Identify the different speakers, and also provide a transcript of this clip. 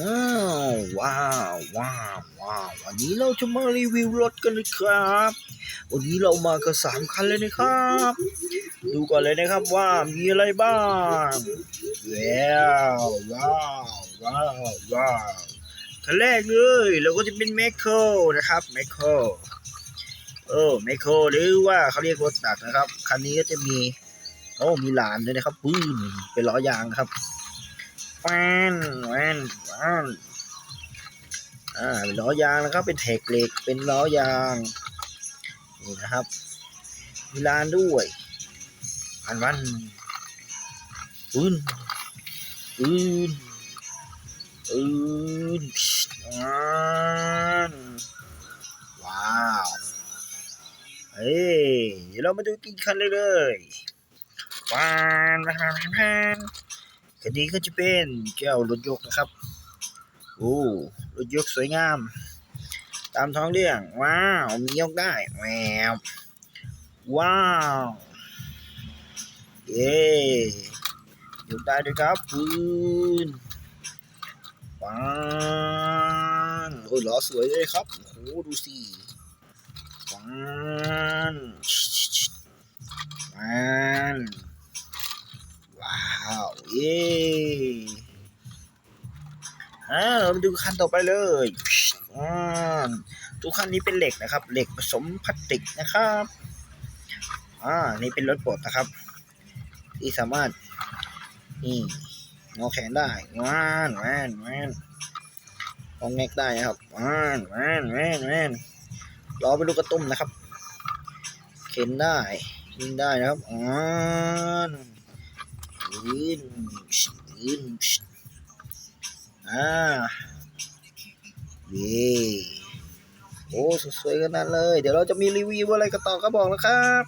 Speaker 1: ว้าวว้าวว้าวว้าววันนี้เราจะมารีวิวรถกันนะครับ วันนี้เรามากันสามคันเลยนะครับ ดูก่อนเลยนะครับว่ามีอะไรบ้างว้าวว้าวว้าวว้าวคันแรกเลยเราก็จะเป็นแมคโครนะครับแมคโครเออแมคโครหรือว่าเขาเรียกรถตักนะครับ คันนี้ก็จะมีโอ้มีหลานด้วยนะครับปื้นเป็นล้อยางครับ แวนแวนแวนอ่าเป็นล้อยางนะครับเป็นแท็กเหล็กเป็นล้อยางนี่นะครับมีลานด้วยอันวันปืนปืนปืนอ่านว้าวเฮ้ยเดี๋ยวเรามาดูกินคันเลยเลยวานวานวาน คันนี้ก็จะเป็นแก้วรถยกนะครับ โอ้รถยกสวยงาม ตามท้องเรื่อง ว้าวมียกได้แววว้าวเย้ยกได้ด้วยครับปืนว้าวโอ้ยล้อสวยเลยครับโอ้โหดูสิว้าวว้าวว้าว เย้ อ่าเรามาดูคันต่อไปเลยอ่าทุกคันนี้เป็นเหล็กนะครับ เหล็กผสมพลาสติกนะครับอ่านี่เป็นรถปลดนะครับ ที่สามารถนี่งอแขนได้ว้านแวนแวนงอแงกได้นะครับว้านแวนแวนแวนล้อเป็นลูกกระตุ้มนะครับ เข็นได้ยิงได้นะครับอ่านยืนยืน อ่านี่โอ้สวยๆกันนั้นเลย เดี๋ยวเราจะมีรีวิวอะไรกันต่อก็บอกนะครับ